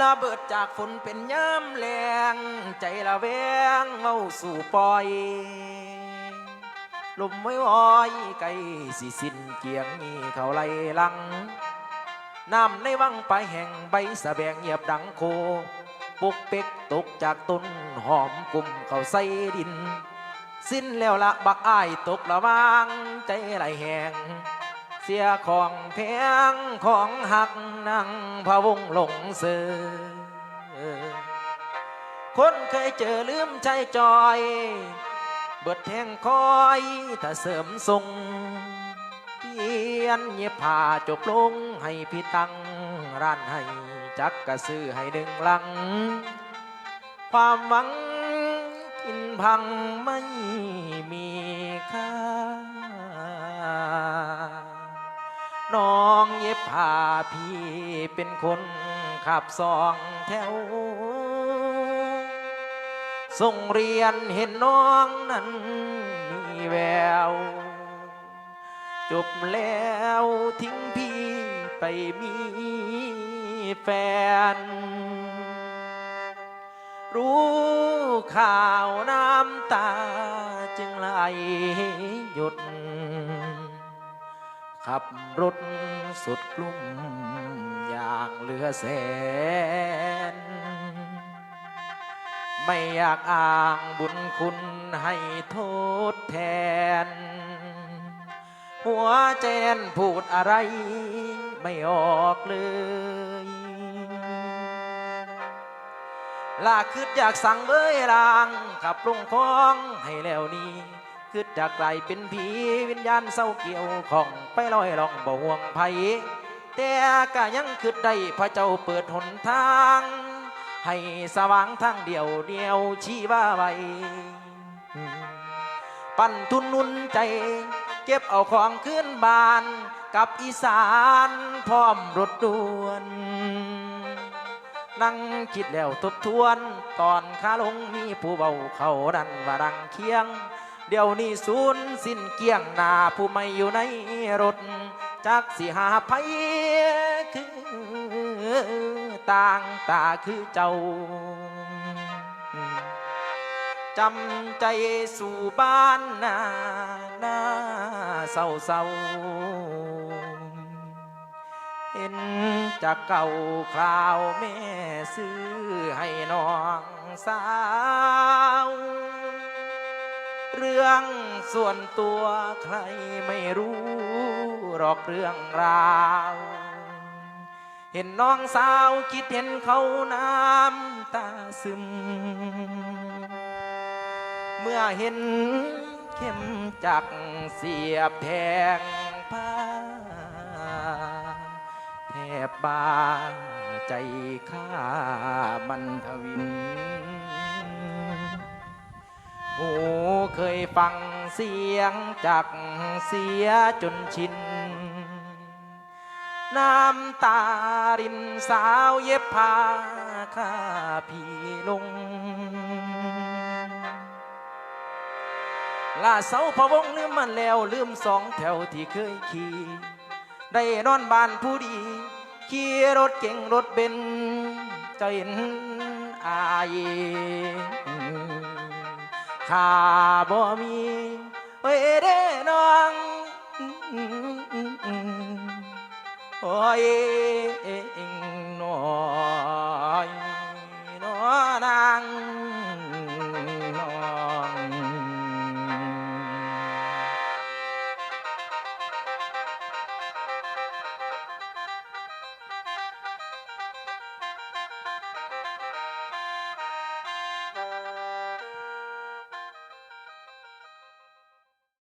ระเบิดจากฝนเป็นย้ำแรงใจละแวงเมาสู่ปล่อย ลมไม่วอยไกลสิสิ้นเกียงมีเขาไล่ลัง น้ำในวังไปแห่งใบสะแบงเงียบดังโค ปุกเป็กตกจากต้นหอมกลุ่มเขาใส่ดิน สิ้นแล้วละบักอ้ายตกละวางใจไหลแหง สียของแพงของหักนั่งพะวงหลงเสือคนเคยเจอลืมใจจอย เบิดแทงคอยถ้าเสริมทรงเพียนเย็บผ้าจบลงให้พี่ตังร้านให้จักกระซื้อให้หนึ่งลัง ความหวังกินพังไม่มีค่า องเย็บผ้าพี่เป็นคนขับสองแถว ส่งเรียนเห็นน้องนั้นมีแวว จบแล้วทิ้งพี่ไปมีแฟน รู้ข่าวน้ำตาจึงไหลหยุด ขับรถสุดกลุ่มอย่างเหลือแสน ไม่อยากอ้างบุญคุณให้โทษแทน หัวแจนพูดอะไรไม่ออกเลยลาคืดอยากสั่งเบยรางขับลงคลองให้แล้วนี้ คืดอยากกลเป็นผีวิญญาณเศร้าเกี่ยวของไปลอยล่องบ่ห่วงภัยแต่ก็ยังคืดได้พระเจ้าเปิดหนทาง ให้สว่างทางเดียวเดียวชี้ว่าไว้ปั้นทุนนุนใจ เก็บเอาของขึ้นบานกับอีสานพร้อมรถด่วน นั่งคิดแล้วทบทวน ตอนขาลงมีผู้เบาเขาดันว่าดังเคียง เดี๋ยวนี้สูญสิ้นเกลี้ยงหนาผู้ไม่อยู่ในรถจักสิหาไผคือต่างตาคือเจ้าจำใจสู่บ้านนาหน้าเศร้าเศร้าเห็นจากเก่าคราวแม่ซื้อให้น้องสาว เรื่องส่วนตัวใครไม่รู้หรอกเรื่องราว เห็นน้องสาวคิดเห็นเขาน้ำตาซึม เมื่อเห็นเข็มจักเสียบแทงผ้าแทบบาใจข้ามันทวิน หูเคยฟังเสียงจักเสียจนชิน น้ำตารินสาวเย็บผ้าข้าพี่ลงลาเสาพะวงลืมมันแล้วลืมสองแถวที่เคยขี่ได้นอนบ้านผู้ดีขี่รถเก่งรถเบนจ้าเห็นอาย ข้าบ่มีเฮ้ยเด้น้องโอ้ย